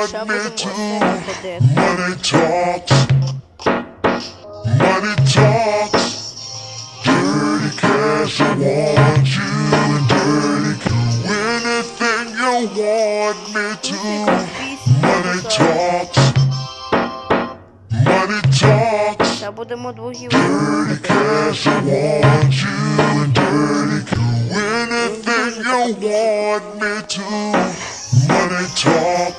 want me to. Money talks. Money talks. Dirty cash, I want you. And dirty anything you want me to. Money talks. Money talks. Dirty cash, I want you. And dirty anything you want me to. Money talks.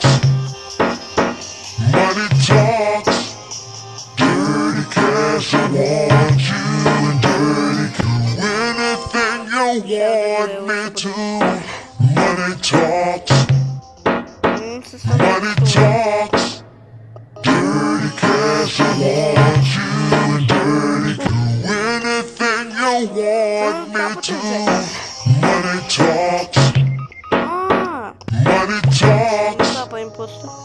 want me to. Money talks. Money talks. Dirty cash, I want you. And dirty, do anything you want me to. Money talks. Money talks.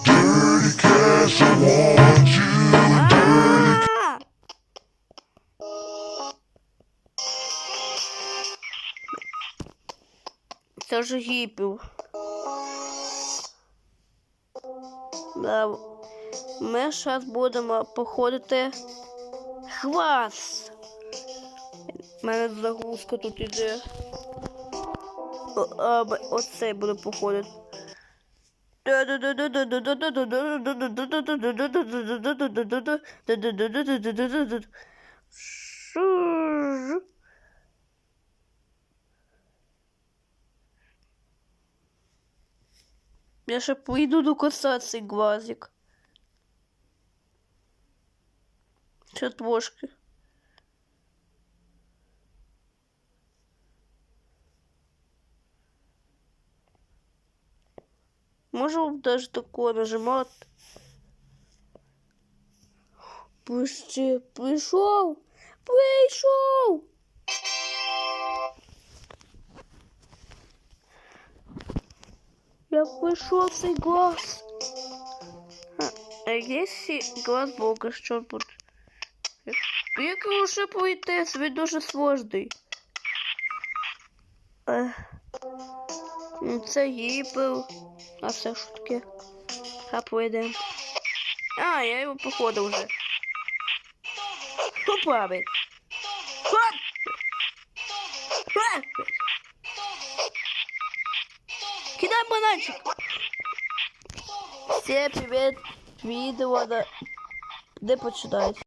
Dirty cash, I want Це ж гіпів. Ми зараз будемо походити хвас. У мене загрузка тут іде. О, а, б- Оцей буде походити. Шу. Я ще поїду до коса цей глазик. Ще трошки. Можу даже такое нажимать. Пусти, прийшов, прийшов. Я прийшов цей глаз. А, якщо глаз Бога, що буде? Як ще пройти? Він дуже сложний. Ну, Це гіпер. А що таке? А пройдемо. А, я його походив вже. Поправить. Хоп! Кидай бананчик. Всем привет. Відео. Де починається?